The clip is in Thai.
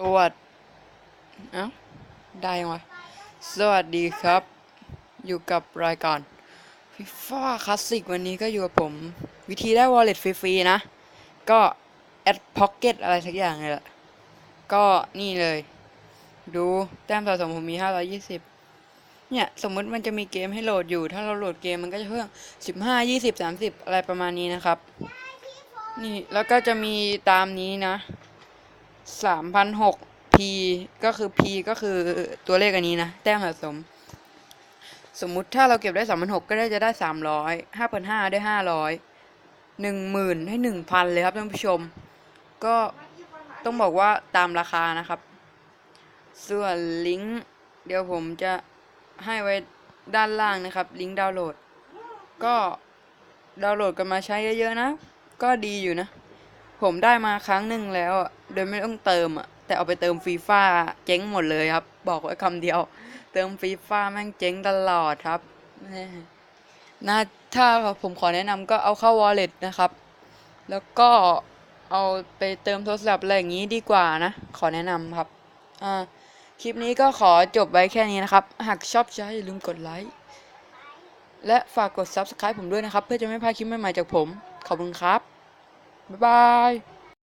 สวัสดเอ้าได้ยังวะสวัสดีครับ อยู่กับรายการฟีฟ่าคลาสสิกวันนี้ก็อยู่กับผม วิธีได้ wallet ฟรีๆนะ ก็แอดพ็อกเก็ตอะไรสักอย่างเลยแหละก็นี่เลย ดูแต้มสะสมผมมี 520 เนี่ย สมมุติมันจะมีเกมให้โหลดอยู่ ถ้าเราโหลดเกมมันก็จะเพิ่ม 15 20 30 อะไรประมาณนี้นะครับ นี่แล้วก็จะมีตามนี้นะ สามพันหก P ก็คือ P ก็คือตัวเลขอันนี้นะ แต้มสะสม สมมุติถ้าเราเก็บได้สามพันหกก็ได้จะได้สามร้อยห้าพันห้าได้ห้าร้อยหนึ่งหมื่นให้หนึ่งพันเลยครับท่านผู้ชม ก็ต้องบอกว่าตามราคานะครับ ส่วนลิงก์เดี๋ยวผมจะให้ไว้ด้านล่างนะครับ ลิงก์ดาวน์โหลด ก็ดาวน์โหลดกันมาใช้เยอะๆนะ ก็ดีอยู่นะ ผมได้มาครั้งหนึ่งแล้ว โดยไม่ต้องเติมอะแต่เอาไปเติมฟีฟ่าเจ๊งหมดเลยครับ บอกไว้คำเดียว เติมฟีฟ่าแม่งเจ๊งตลอดครับน่าถ้าผมขอแนะนำก็เอาเข้า wallet นะครับ แล้วก็เอาไปเติมโทรศัพท์อะไรอย่างนี้ดีกว่านะ ขอแนะนำครับอ่าคลิปนี้ก็ขอจบไว้แค่นี้นะครับ หากชอบใจอย่าลืมกดไลค์และฝากกด subscribe ผมด้วยนะครับ เพื่อจะไม่พลาดคลิปใหม่ๆจากผม ขอบคุณครับ บ๊ายบาย